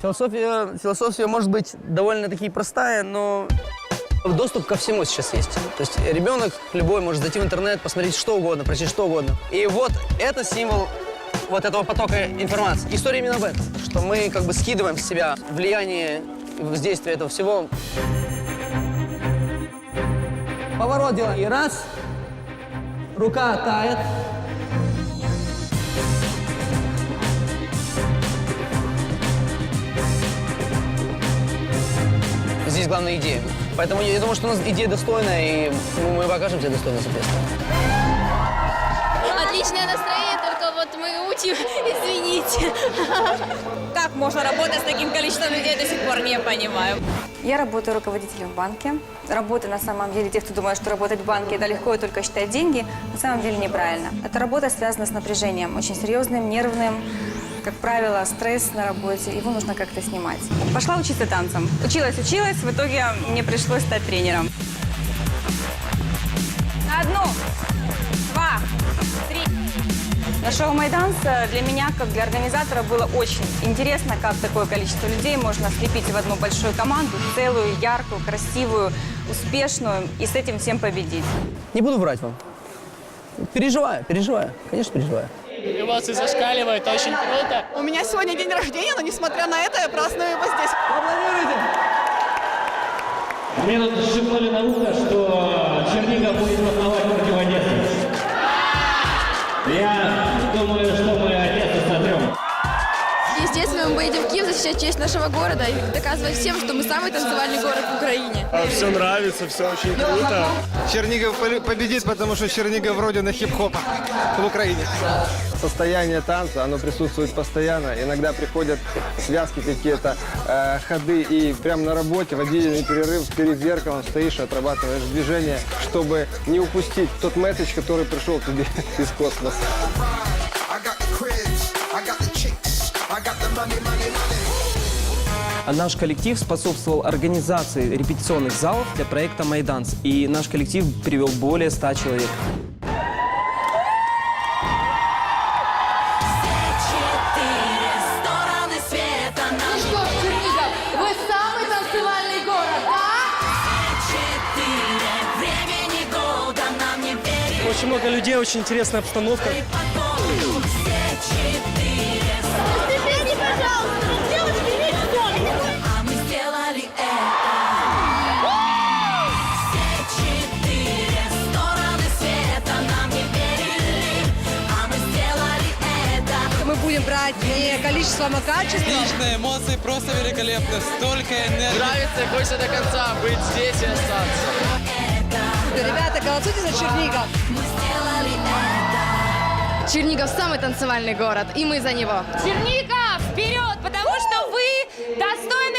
Философия, философия может быть довольно-таки простая, но доступ ко всему сейчас есть. То есть ребенок любой может зайти в интернет, посмотреть что угодно, прочесть что угодно. И вот это символ вот этого потока информации. История именно об этом, что мы как бы скидываем с себя влияние воздействие этого всего. Поворот делаем. И раз, рука тает. Здесь главная идея. Поэтому я думаю, что у нас идея достойная, и мы- мы покажем тебе достойно, соответственно. Отличное настроение, мы учим, извините. Как можно работать с таким количеством людей, до сих пор не понимаю. Я работаю руководителем в банке. Работа на самом деле, те, кто думает, что работать в банке это легко и только считать деньги, на самом деле неправильно. Эта работа связана с напряжением, очень серьезным, нервным. Как правило, стресс на работе, его нужно как-то снимать. Пошла учиться танцам. Училась, училась, в итоге мне пришлось стать тренером. На одну. На шоу «Майданс» для меня, как для организатора, было очень интересно, как такое количество людей можно слепить в одну большую команду, целую, яркую, красивую, успешную, и с этим всем победить. Не буду врать вам. Переживаю, переживаю. Конечно, переживаю. Эмоции зашкаливают, очень круто. У меня сегодня день рождения, но несмотря на это, я праздную его здесь. Мне тут шепнули на ухо, что Чернигов будет волновать против Одессы. Я думаю, что мы Одессу сотрем. Естественно, мы поедем в Киев защищать честь нашего города и доказывать всем, что мы самый танцевальный город в Украине. Все нравится, все очень круто. Чернигов победит, потому что Чернигов родина хип-хопа в Украине. Состояние танца, оно присутствует постоянно. Иногда приходят связки какие-то, э, ходы, и прямо на работе в отдельный перерыв перед зеркалом стоишь отрабатываешь движение, чтобы не упустить тот месседж, который пришел тебе из космоса. А Наш коллектив способствовал организации репетиционных залов для проекта «Майданс». И наш коллектив привел более 100 человек. Очень много людей, очень интересная обстановка. Будем брать не количеством, а качеством. Отличные эмоции, просто великолепно. Столько энергии. Нравится, хочется до конца быть здесь и остаться. Ребята, голосуйте за Чернигов. Мы сделали это. Чернигов самый танцевальный город, и мы за него. Чернигов, вперед, потому что вы достойны